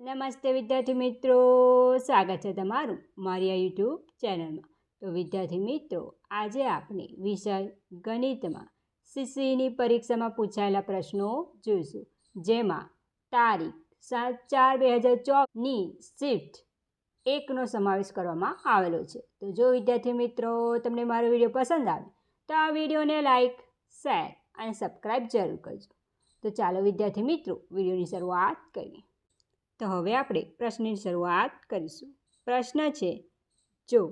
નમસ્તે વિદ્યાર્થી મિત્રો, સ્વાગત છે તમારું મારી આ યુટ્યુબ ચેનલમાં. તો વિદ્યાર્થી મિત્રો, આજે આપણે વિષય ગણિતમાં સીસીની પરીક્ષામાં પૂછાયેલા પ્રશ્નો જોઈશું. જેમાં તારીખ સાત ચાર બે હજાર ચોની શિફ્ટ એકનો સમાવેશ કરવામાં આવેલો છે. તો જો વિદ્યાર્થી મિત્રો, તમને મારો વીડિયો પસંદ આવે, તો આ વિડીયોને લાઇક શેર અને સબસ્ક્રાઈબ જરૂર કરજો. તો ચાલો વિદ્યાર્થી મિત્રો, વિડીયોની શરૂઆત કરીએ. તો હવે આપણે પ્રશ્નની શરૂઆત કરીશું. પ્રશ્ન છે, જો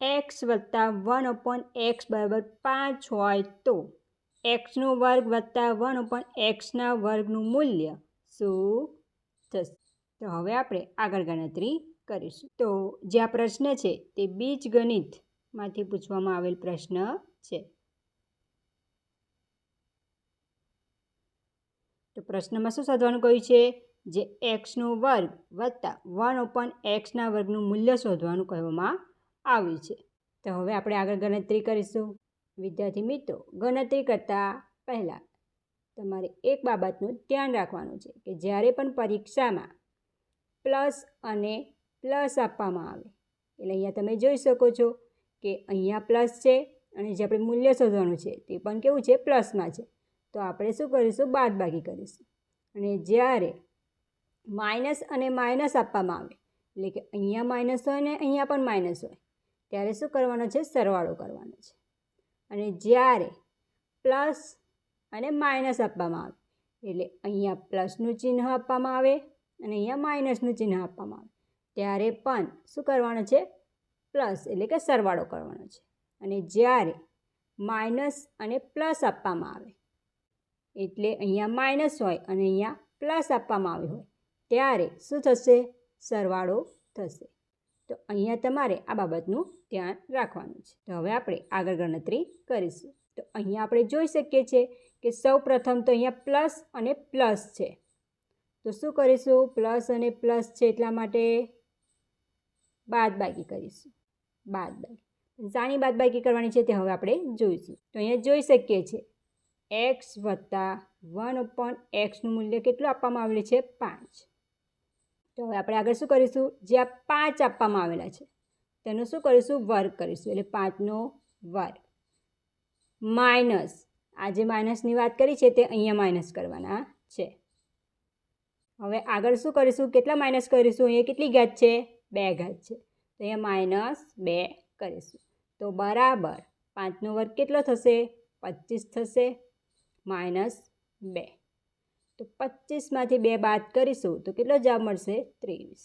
એક્સ વત્તા વન અપોન એક્સ બરાબર પાંચ હોય તો એક્સનો વર્ગ વત્તા વન અપોન એક્સના વર્ગનું મૂલ્ય શું થશે? તો હવે આપણે આગળ ગણતરી કરીશું. તો જે આ પ્રશ્ન છે તે બીજ ગણિતમાંથી પૂછવામાં આવેલ પ્રશ્ન છે. તો પ્રશ્નમાં શું શોધવાનું કહ્યું છે? જે એક્સનો વર્ગ વત્તા વન ઓપન એક્સના વર્ગનું મૂલ્ય શોધવાનું કહેવામાં આવ્યું છે. તો હવે આપણે આગળ ગણતરી કરીશું. વિદ્યાર્થી મિત્રો, ગણતરી કરતાં પહેલાં તમારે એક બાબતનું ધ્યાન રાખવાનું છે કે જ્યારે પણ પરીક્ષામાં પ્લસ અને પ્લસ આપવામાં આવે, એટલે અહીંયા તમે જોઈ શકો છો કે અહીંયા પ્લસ છે અને જે આપણે મૂલ્ય શોધવાનું છે તે પણ કેવું છે પ્લસમાં છે. તો આપણે શું કરીશું? બાદબાકી કરીશું. અને જ્યારે માઇનસ અને માઇનસ આપવામાં આવે. એટલે કે અહીંયા માઇનસ હોય ને અહીંયા પણ માઇનસ હોય. ત્યારે શું કરવાનો છે? સરવાળો કરવાનો છે. અને જ્યારે પ્લસ અને માઇનસ આપવામાં આવે. એટલે અહીંયા પ્લસનું ચિહ્ન આપવામાં આવે અને અહીંયા માઇનસનું ચિહ્ન આપવામાં આવે. ત્યારે પણ શું કરવાનું છે? પ્લસ એટલે કે સરવાળો કરવાનો છે. અને જ્યારે માઇનસ અને પ્લસ આપવામાં આવે. એટલે અહીંયા માઇનસ હોય અને અહીંયા પ્લસ આપવામાં આવ્યું હોય. ત્યારે શું થશે? સરવાળો થશે. તો અહીંયા તમારે આ બાબતનું ધ્યાન રાખવાનું છે. તો હવે આપણે આગળ ગણતરી કરીશું. તો અહીંયા આપણે જોઈ શકીએ છીએ કે સૌ પ્રથમ તો અહીંયા પ્લસ અને પ્લસ છે. તો શું કરીશું? પ્લસ અને પ્લસ છે એટલા માટે બાદબાકી કરીશું. બાદબાકી. શાની બાદબાકી કરવાની છે તે હવે આપણે જોઈશું. તો અહીંયા જોઈ શકીએ છીએ. એક્સ વત્તા વન અપોન એક્સનું મૂલ્ય કેટલું આપવામાં આવેલું છે? પાંચ. તો હવે આપણે આગળ શું કરીશું? જે આ પાંચ આપવામાં આવેલા છે, તેનો શું કરીશું? વર્ગ કરીશું. એટલે પાંચનો વર્ગ. માઇનસ, આ જે માઇનસની વાત કરી છે તે અહીંયા માઇનસ કરવાના છે. હવે આગળ શું કરીશું? કેટલા માઇનસ કરીશું? અહીંયા કેટલી ઘાત છે? બે ઘાત છે. તો અહીંયા માઇનસ બે કરીશું. તો બરાબર પાંચનો વર્ગ કેટલો થશે? પચીસ થશે. માઇનસ બે. તો પચીસમાંથી બે બાદ કરીશું તો કેટલો જવાબ મળશે? ત્રેવીસ.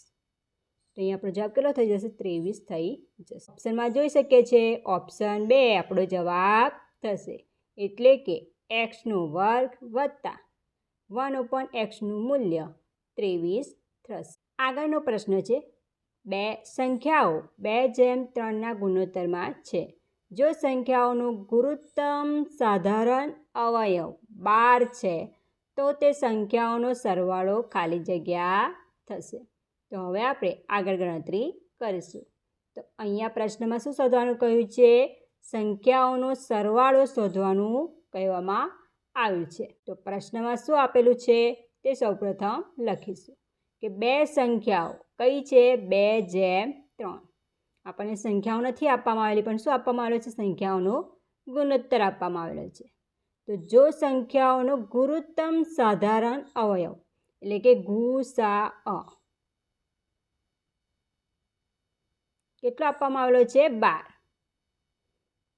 તો અહીંયા આપણો જવાબ કેટલો થઈ જશે? ત્રેવીસ થઈ જશે. ઓપ્શનમાં જોઈ શકીએ છીએ. ઓપ્શન બે, આપણો જવાબ થશે. એટલે કે એક્સનો વર્ગ વત્તા વન ઓપન એક્સનું મૂલ્ય ત્રેવીસ થશે. આગળનો પ્રશ્ન છે, બે સંખ્યાઓ બે જેમ ત્રણના ગુણોત્તરમાં છે. જો સંખ્યાઓનું ગુરુત્તમ સાધારણ અવયવ બાર છે તો તે સંખ્યાઓનો સરવાળો ખાલી જગ્યા થશે. તો હવે આપણે આગળ ગણતરી કરીશું. તો અહીંયા પ્રશ્નમાં શું શોધવાનું કહ્યું છે? સંખ્યાઓનો સરવાળો શોધવાનું કહેવામાં આવ્યું છે. તો પ્રશ્નમાં શું આપેલું છે? તે સૌપ્રથમ લખીશું કે બે સંખ્યાઓ કઈ છે? બે જેમ ત્રણ. આપણને સંખ્યાઓ નથી આપવામાં આવેલી, પણ શું આપવામાં આવેલો છે? સંખ્યાઓનો ગુણોત્તર આપવામાં આવેલો છે. તો જો સંખ્યાઓનો ગુરુત્તમ સાધારણ અવયવ એટલે કે ગુસા અ. કેટલો આપવામાં આવેલો છે? બાર.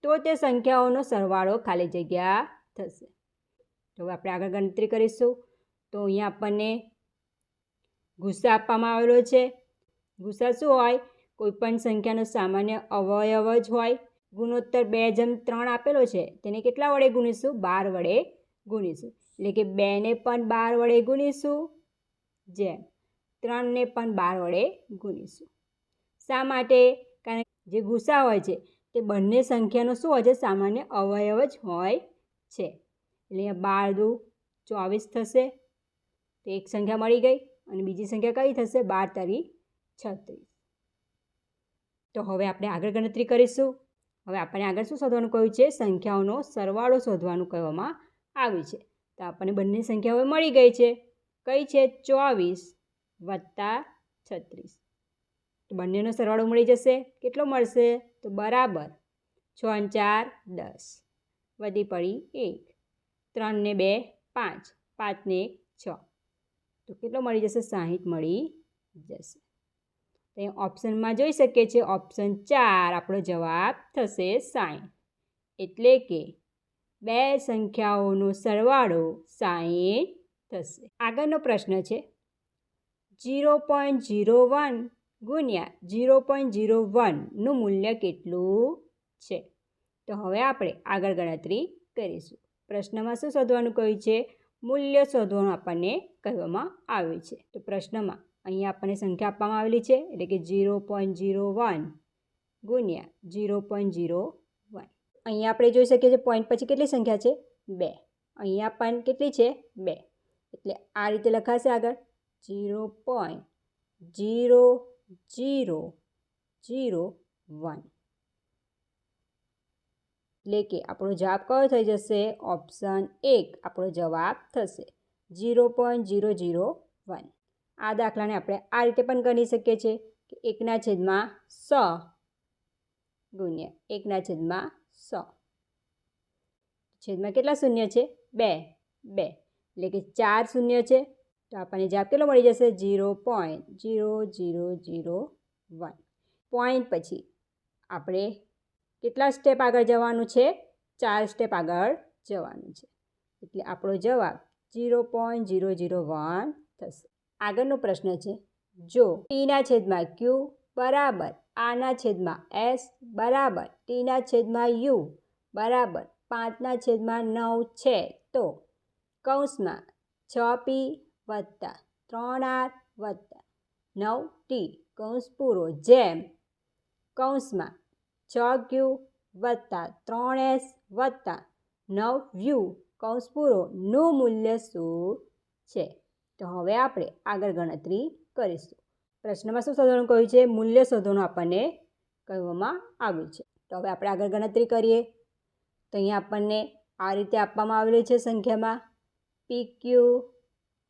તો તે સંખ્યાઓનો સરવાળો ખાલી જગ્યા થશે. તો આપણે આગળ ગણતરી કરીશું. તો અહીંયા આપણને ગુસ્સા આપવામાં આવેલો છે. ગુસ્સા શું હોય? કોઈપણ સંખ્યાનો સામાન્ય અવયવ જ હોય. ગુણોત્તર બે જેમ ત્રણ આપેલો છે, તેને કેટલા વડે ગુણીશું? બાર વડે ગુણીશું. એટલે કે બેને પણ બાર વડે ગુણીશું, જેમ ત્રણને પણ બાર વડે ગુણીશું. શા માટે? કારણ જે ગુસ્સા હોય છે, તે બંને સંખ્યાનો શું હોય છે? સામાન્ય અવયવ જ હોય છે. એટલે બાર દુ ચોવીસ થશે, તો એક સંખ્યા મળી ગઈ અને બીજી સંખ્યા કઈ થશે? બાર તરી છત્રીસ. તો હવે આપણે આગળ ગણતરી કરીશું. હવે આપણને આગળ શું શોધવાનું કહ્યું છે? સંખ્યાઓનો સરવાળો શોધવાનું કહેવામાં આવ્યું છે. તો આપણને બંને સંખ્યાઓ મળી ગઈ છે. કઈ છે? ચોવીસ વત્તા છત્રીસ. તો બંનેનો સરવાળો મળી જશે. કેટલો મળશે? તો બરાબર છ ચાર દસ. વધી પડી એક. ત્રણને બે પાંચ. પાંચને એક છ. તો કેટલો મળી જશે? સાહીઠ મળી જશે. તો ઓપ્શનમાં જોઈ શકીએ છીએ. ઓપ્શન ચાર, આપણો જવાબ થશે સાઈન. એટલે કે બે સંખ્યાઓનો સરવાળો સાઈન થશે. આગળનો પ્રશ્ન છે. જીરો પોઈન્ટ જીરો વન ગુણ્યા જીરો પોઈન્ટ જીરો વનનું મૂલ્ય કેટલું છે? તો હવે આપણે આગળ ગણતરી કરીશું. પ્રશ્નમાં શું શોધવાનું કહ્યું છે? મૂલ્ય શોધવાનું આપણને કહેવામાં આવ્યું છે. તો પ્રશ્નમાં અહીંયા આપણને સંખ્યા આપવામાં આવેલી છે, એટલે કે ઝીરો પોઈન્ટ ઝીરો વન ગુણ્યા ઝીરો પોઈન્ટ ઝીરો વન અહીંયા આપણે જોઈ શકીએ છીએ પોઈન્ટ પછી કેટલી સંખ્યા છે? બે. અહીંયા પણ કેટલી છે? બે. એટલે આ રીતે લખાશે આગળ. Zero point zero zero zero one એટલે કે આપણો જવાબ કયો થઈ જશે? ઓપ્શન એક. આપણો જવાબ થશે. Zero point zero zero one આ દાખલાને આપણે આ રીતે પણ ગણી શકીએ છીએ કે એકના છેદમાં સો ગુણ્યા એકના છેદમાં સો. છેદમાં કેટલા શૂન્ય છે? બે બે. એટલે કે ચાર શૂન્ય છે. તો આપણને જવાબ કેટલો મળી જશે? Zero point zero zero zero one. Point પછી આપણે કેટલા સ્ટેપ આગળ જવાનું છે? ચાર સ્ટેપ આગળ જવાનું છે. એટલે આપણો જવાબ zero point zero zero one થશે. આગળનો પ્રશ્ન છે. જો ટીના છેદમાં ક્યુ બરાબર, આના છેદમાં એસ બરાબર, ટીના છેદમાં યુ બરાબર, પાંચના છેદમાં નવ છે, તો કૌંસમાં છ પી વત્તા ત્રણ આર વત્તા નવ ટી કૌંસ પૂરો. જેમ કૌંસમાં છ ક્યુ વત્તા ત્રણ એસ વત્તા નવ યુ કૌંસ પૂરો. મૂલ્ય શું છે? તો હવે આપણે આગળ ગણતરી કરીશું. પ્રશ્નમાં શું શોધવાનું કહ્યું છે? મૂલ્ય શોધવાનું આપણને કહેવામાં આવ્યું છે. તો હવે આપણે આગળ ગણતરી કરીએ. તો અહીંયા આપણને આ રીતે આપવામાં આવેલી છે સંખ્યામાં. પી ક્યુ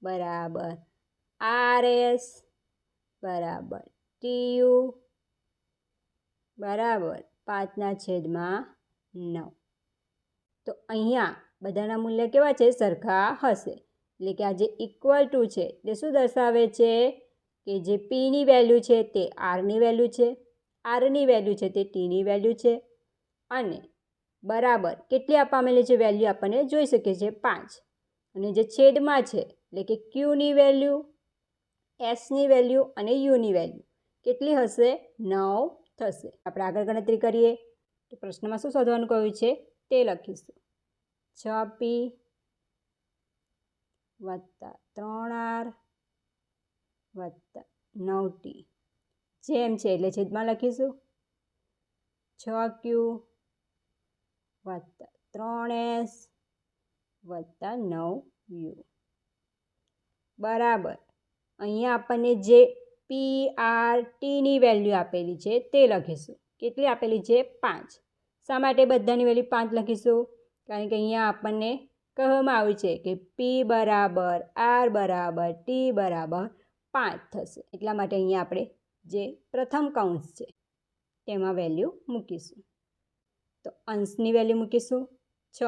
બરાબર આર એસ બરાબર ટી યુ બરાબર પાંચના છેદમાં નવ. તો અહીંયા બધાના મૂલ્ય કેવા છે? સરખા હશે. એટલે કે આ જે ઇક્વલ ટુ છે, તે શું દર્શાવે છે? કે જે પીની વેલ્યુ છે, તે આરની વેલ્યુ છે. આરની વેલ્યુ છે, તે ટીની વેલ્યુ છે. અને બરાબર કેટલી આપવામેલી છે? વેલ્યુ આપણને જોઈ શકીએ છીએ પાંચ. અને જે છેદમાં છે, એટલે કે ક્યુની વેલ્યુ એસની વેલ્યુ અને યુની વેલ્યુ કેટલી હશે? નવ થશે. આપણે આગળ ગણતરી કરીએ. તો પ્રશ્નમાં શું શોધવાનું કહ્યું છે? તે લખીશું. છ પી વત્તા ત્રણ આર વત્તા નવ ટી જેમ છે એટલે છેદમાં લખીશું. છ ક્યુ વત્તા ત્રણ એસ વત્તા નવ યુ. બરાબર. અહીંયા આપણને જે પી આર ટીની વેલ્યુ આપેલી છે તે લખીશું. કેટલી આપેલી છે? પાંચ. શા માટે બધાની વેલ્યુ પાંચ લખીશું? કારણ કે અહીંયા આપણને કહેવામાં આવ્યું છે કે પી બરાબર આર બરાબર ટી બરાબર પાંચ થશે. એટલા માટે અહીંયા આપણે જે પ્રથમ કાઉન્સ છે, તેમાં વેલ્યુ મૂકીશું. તો અંશની વેલ્યુ મૂકીશું. છ.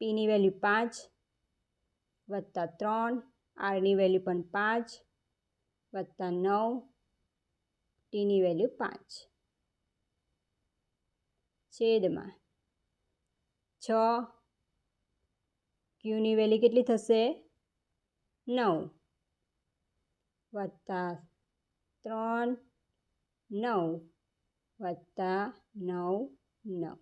પીની વેલ્યુ પાંચ, વત્તા ત્રણ. આરની વેલ્યુ પણ પાંચ, વત્તા નવ. ટીની વેલ્યુ પાંચ. છેદમાં છ. ક્યુની વેલ્યુ કેટલી થશે? નવ. વત્તા ત્રણ, નવ. વત્તા નવ નવ.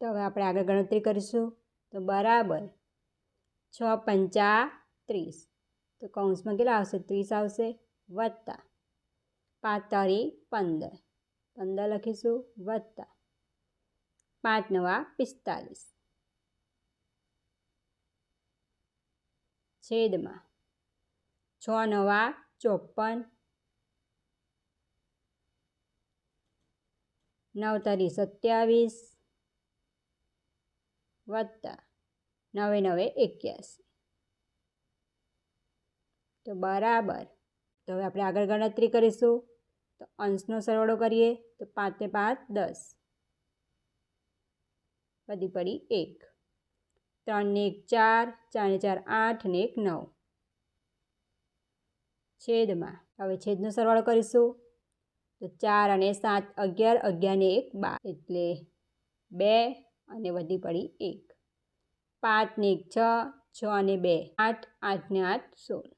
તો હવે આપણે આગળ ગણતરી કરીશું. તો બરાબર. છ પંચા ત્રીસ. તો કૌંસમાં કેટલા આવશે? ત્રીસ આવશે. વત્તા. પાંચ પંદર. પંદર લખીશું. વત્તા. પાંચ નવા પિસ્તાલીસ. છેદમાં. છ નવા, ચોપન. નવ તરી સત્યાવીસ. વત્તા. નવે નવે એક્યાસી. તો બરાબર. તો હવે આપણે આગળ ગણતરી કરીશું. તો અંશનો સરવાળો કરીએ. તો પાંચ પાંચ, દસ. બધી પડી એક. ત્રણ એક ચાર ચારને ચાર આઠ ને એક નવ. છેદમાં. હવે છેદનો સરવાળો કરીશું. તો ચાર અને સાત અગિયાર અગિયાર ને એક બાર. એટલે બે અને વધી પડી એક. પાંચ ને એક છ છ અને બે. આઠ આઠ ને આઠ, સોળ.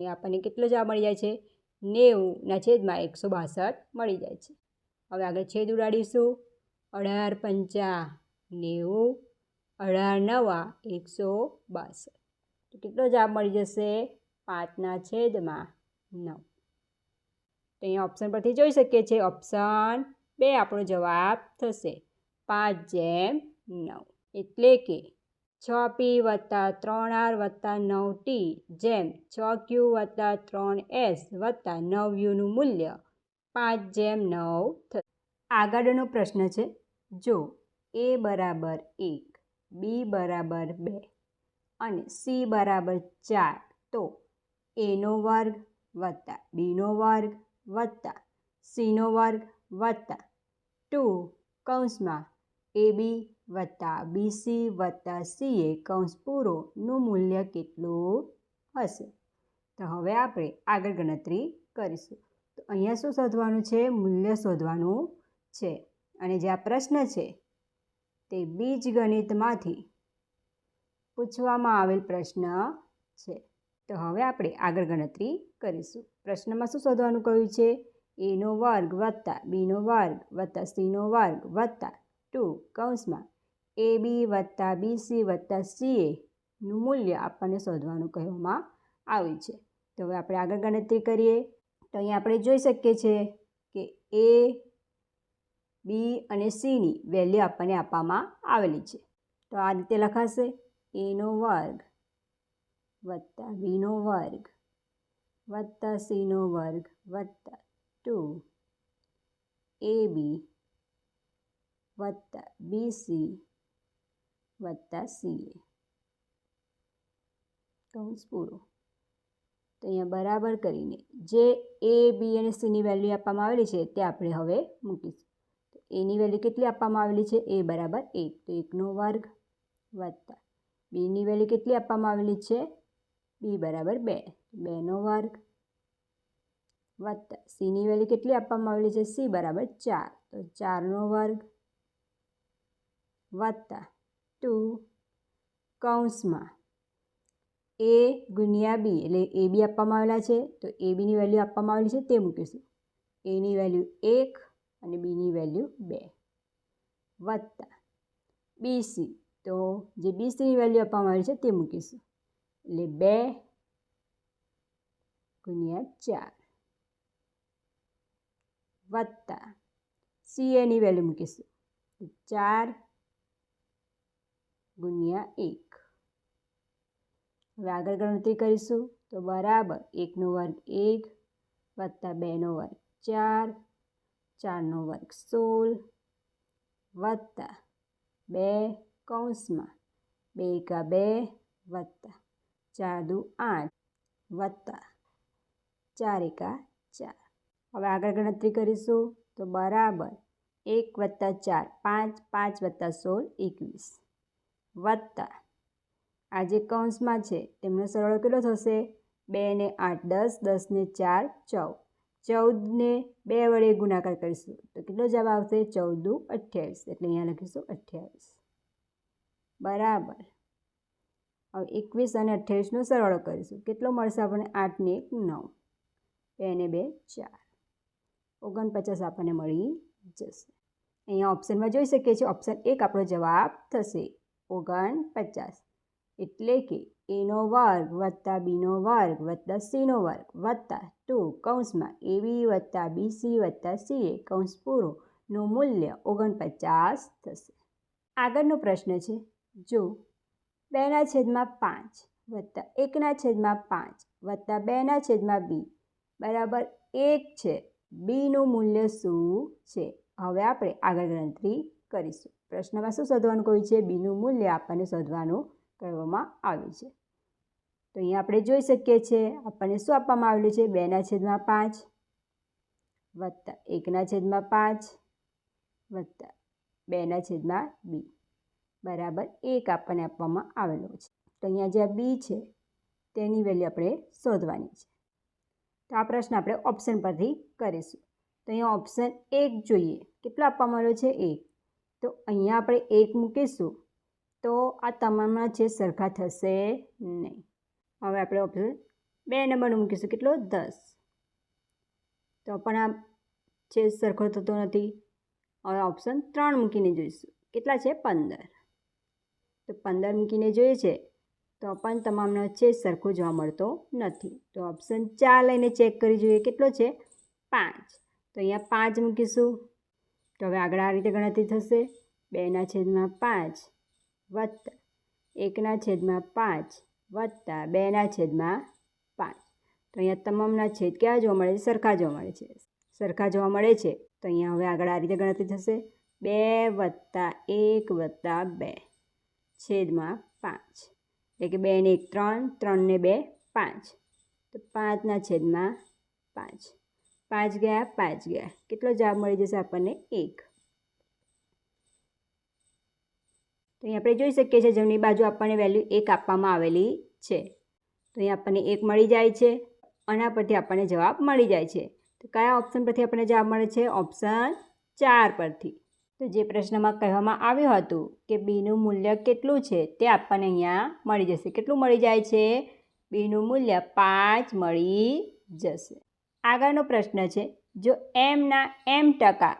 એ આપણને કેટલો જવાબ મળી જાય છે? નેવુંના છેદમાં એકસો બાસઠ મળી જાય છે. હવે આગળ છેદ ઉડાડીશું. અઢાર પંચા નેવું અઢાર નવા, એકસો બાસઠ. તો કેટલો જવાબ મળી જશે? પાંચના છેદમાં નવ. તો અહીંયા ઓપ્શન પરથી જોઈ શકીએ છીએ. ઓપ્શન બે આપણો જવાબ થશે. પાંચ જેમ નવ. એટલે કે છ પી વત્તા ત્રણ આર વત્તા નવ ટી જેમ છ ક્યુ વત્તા ત્રણ એસ વત્તા નવ યુનું મૂલ્ય પાંચ જેમ નવ થશે. આગળનો પ્રશ્ન છે. જો એ બરાબર એક બી બરાબર બે અને સી બરાબર ચાર, તો એનો વર્ગ વત્તા બીનો વર્ગ વત્તા સીનો વર્ગ વત્તા ટુ કૌંસમાં એ બી વત્તા બીસી વત્તા સીએ કૌંસ પૂરોનું મૂલ્ય કેટલું હશે? તો હવે આપણે આગળ ગણતરી કરીશું. તો અહીંયા શું શોધવાનું છે? મૂલ્ય શોધવાનું છે. અને જે આ પ્રશ્ન છે તે બીજગણિતમાંથી પૂછવામાં આવેલ પ્રશ્ન છે. તો હવે આપણે આગળ ગણતરી કરીશું. પ્રશ્નમાં શું શોધવાનું કહ્યું છે? એનો વર્ગ વત્તા બીનો વર્ગ વત્તા સીનો વર્ગ વત્તા ટુ કૌંસમાં એ બી વત્તા બીસી વત્તા સીએનું મૂલ્ય આપણને શોધવાનું કહેવામાં આવ્યું છે. તો હવે આપણે આગળ ગણતરી કરીએ. તો અહીંયા આપણે જોઈ શકીએ છીએ કે એ બી અને સીની વેલ્યુ આપણને આપવામાં આવેલી છે. તો આ રીતે લખાશે. એનો વર્ગ વત્તા બીનો વર્ગ વત્તા સીનો વર્ગ વત્તા ટુ એ બી વત્તા બીસી વત્તા સીએ કૌંસ પૂરો. તો અહીંયા બરાબર કરીને જે એ બી અને સીની વેલ્યુ આપવામાં આવેલી છે તે આપણે હવે મૂકીશું. એની વેલ્યુ કેટલી આપવામાં આવેલી છે? એ બરાબર એક. તો એકનો વર્ગ વત્તા બીની વેલ્યુ કેટલી આપવામાં આવેલી છે? બી બરાબર બે. બેનો વર્ગ વત્તા સીની વેલ્યુ કેટલી આપવામાં આવેલી છે? સી બરાબર ચાર. તો ચારનો વર્ગ વત્તા ટુ કૌંસમાં એ ગુણ્યા બી એટલે એ બી આપવામાં આવેલા છે. તો એ બીની વેલ્યુ આપવામાં આવેલી છે તે મૂકીશું. એની વેલ્યુ એક અને બીની વેલ્યુ બે. વત્તા બીસી તો જે બીસીની વેલ્યુ આપવામાં આવી છે તે મૂકીશું. એટલે બે ગુણ્યા ચાર. વત્તા સી એની વેલ્યુ મૂકીશું. ચાર ગુણ્યા એક. હવે આગળ ગણતરી કરીશું. તો બરાબર એકનો વર્ગ એક વત્તા બેનો વર્ગ ચાર. ચારનો વર્ગ સોળ વત્તા બે કૌંસમાં બે એકા બે વત્તા ચાર દુ આઠ વત્તા ચાર એકા ચાર. હવે આગળ ગણતરી કરીશું તો બરાબર એક વત્તા ચાર પાંચ પાંચ વત્તા સોળ એકવીસ વત્તા આ જે કૌંસમાં છે તેમનો સરવાળો કેટલો થશે? બે ને આઠ દસ દસ ને ચાર ચૌદ. ચૌદને બે વડે ગુણાકાર કરીશું. તો કેટલો જવાબ આવશે? ચૌદુ અઠ્યાવીસ. એટલે અહીંયા લખીશું અઠ્યાવીસ. બરાબર. હવે એકવીસ અને અઠ્યાવીસનો સરવાળો કરીશું. કેટલો મળશે આપણને? આઠને એક, નવ. બે ને બે, ચાર. ઓગણપચાસ આપણને મળી જશે. અહીંયા ઓપ્શનમાં જોઈ શકીએ છીએ. ઓપ્શન એક આપણો જવાબ થશે ઓગણપચાસ. એટલે કે એનો વર્ગ વત્તા બીનો વર્ગ વત્તા સીનો વર્ગ વત્તા ટુ કૌંસમાં એબી વત્તા બીસી વત્તા સીએ કૌંસ પૂરોનું મૂલ્ય ઓગણપચાસ થશે. આગળનો પ્રશ્ન છે, જો બેના છેદમાં પાંચ વત્તા એકના છેદમાં પાંચ વત્તા બેના છેદમાં બી બરાબર એક છે બીનું મૂલ્ય શું છે? હવે આપણે આગળ ગણતરી કરીશું. પ્રશ્નમાં શું શોધવાનું કહ્યું છે? બીનું મૂલ્ય આપણને શોધવાનું કહેવામાં આવ્યું છે. તો અહીંયા આપણે જોઈ શકીએ છીએ, આપણને શું આપવામાં આવેલું છે? બેના છેદમાં પાંચ વત્તા એકના છેદમાં પાંચ વત્તા બેના છેદમાં બી. બરાબર એક આપણને આપવામાં આવેલો છે. તો અહીંયા જે બી છે, તેની વેલ્યુ આપણે શોધવાની છે. તો આ પ્રશ્ન આપણે ઓપ્શન પરથી કરીશું. તો અહીંયા ઓપ્શન એક જોઈએ. કેટલો આપવામાં આવેલો છે? એક. તો અહીંયા આપણે એક મૂકીશું. તો આ તમામના છે સરખા થશે નહીં. હવે આપણે ઓપ્શન બે નંબરનું મૂકીશું. કેટલો? દસ. તો પણ આ છે, સરખો થતો નથી. હવે ઓપ્શન ત્રણ મૂકીને જોઈશું. કેટલા છે? પંદર. તો પંદર મૂકીને જોઈએ છે, તો પણ તમામનો છે, સરખો જોવા મળતો નથી. તો ઓપ્શન ચાર લઈને ચેક કરી જોઈએ, કેટલો છે? પાંચ. તો અહીંયા પાંચ મૂકીશું. તો હવે આગળ આ રીતે ગણતરી થશે. બેના છેદમાં પાંચ વત્તા એકના છેદમાં પાંચ. વત્તા બેના છેદમાં પાંચ. તો અહીંયા તમામના છેદ ક્યાં જોવા મળે છે? સરખા જોવા મળે છે. સરખા જોવા મળે છે. તો અહીંયા હવે આગળ આ રીતે ગણતરી થશે. બે વત્તા એક વત્તા બે છેદમાં પાંચ. એટલે કે બે ને એક ત્રણ, ત્રણને બે પાંચ. તો પાંચના છેદમાં પાંચ. પાંચ ગયા પાંચ ગયા. કેટલો જવાબ મળી જશે આપણને? એક. તો અહીં આપણે જોઈ શકીએ છીએ જમણી બાજુ આપણને વેલ્યુ એક આપવામાં આવેલી છે. તો અહીં આપણને એક મળી જાય છે. આના પરથી આપણને જવાબ મળી જાય છે. તો કયા ઓપ્શન પરથી આપણને જવાબ મળે છે? ઓપ્શન ચાર પરથી. તો જે પ્રશ્નમાં કહેવામાં આવ્યું હતું કે બીનું મૂલ્ય કેટલું છે તે આપણને અહીંયા મળી જશે. કેટલું મળી જાય છે? બીનું મૂલ્ય પાંચ મળી જશે. આગળનો પ્રશ્ન છે, જો એમના એમ ટકા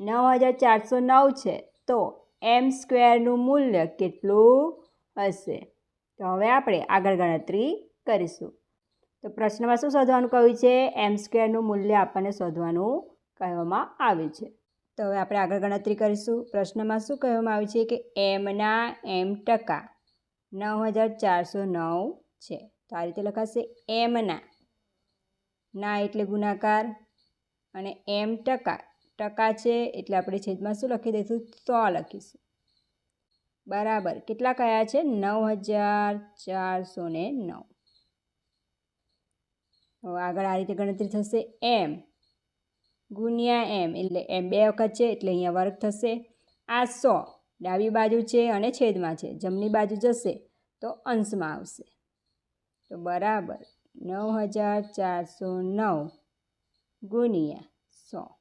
નવ હજાર ચારસો નવ છે, તો એમ સ્ક્વેરનું મૂલ્ય કેટલું હશે? તો હવે આપણે આગળ ગણતરી કરીશું. તો પ્રશ્નમાં શું શોધવાનું કહ્યું છે? એમ સ્ક્વેરનું મૂલ્ય આપણને શોધવાનું કહેવામાં આવ્યું છે. તો હવે આપણે આગળ ગણતરી કરીશું. પ્રશ્નમાં શું કહેવામાં આવ્યું છે કે એમના એમ ટકા નવ હજાર ચારસો નવ છે. તો આ રીતે લખાશે એમના ના. એટલે ગુણાકાર અને એમ ટકા ટકા છે એટલે આપણે છેદમાં શું લખી દઈશું? સો લખીશું. બરાબર. કેટલા કયા છે? નવ હજાર ચારસો ને નવ. આગળ આ રીતે ગણતરી થશે. એમ ગુણ્યા એમ એટલે એમ બે વખત છે એટલે અહીંયા વર્ગ થશે. આ સો ડાબી બાજુ છે અને છેદમાં છે. જમણી બાજુ જશે તો અંશમાં આવશે. તો બરાબર. નવ હજાર ચારસો નવ ગુણ્યા સો.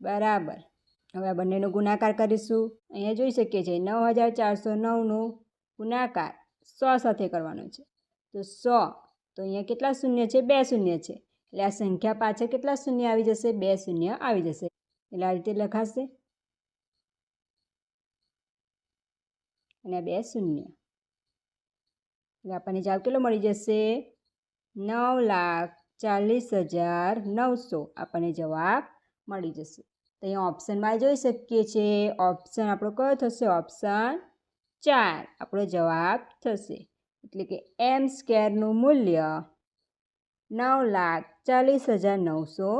બરાબર. હવે આ બંનેનો ગુણાકાર કરીશું. અહીંયા જોઈ શકીએ છીએ નવ હજાર ચારસો નવનો ગુણાકાર સો સાથે કરવાનો છે. તો સો, તો અહીંયા કેટલા શૂન્ય છે? બે શૂન્ય છે. એટલે આ સંખ્યા પાછળ કેટલા શૂન્ય આવી જશે? બે શૂન્ય આવી જશે. એટલે આ રીતે લખાશે. અને બે શૂન્ય. એટલે આપણને જવાબ કેટલો મળી જશે નવ લાખ ચાલીસ હજાર નવસો. આપણને જવાબ મળી જશે. તો અહીંયા ઓપ્શનમાં જોઈ શકીએ છીએ ઓપ્શન આપણો કયો થશે? ઓપ્શન ચાર. આપણો જવાબ થશે. એટલે કે એમ સ્કેરનું મૂલ્ય નવ લાખ ચાલીસ હજાર નવસો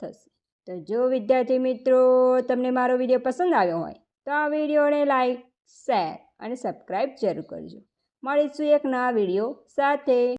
થશે. તો જો વિદ્યાર્થી મિત્રો, તમને મારો વીડિયો પસંદ આવ્યો હોય, તો આ વિડીયોને લાઈક શેર અને સબસ્ક્રાઈબ જરૂર કરજો. મળીશું એક નવા વીડિયો સાથે.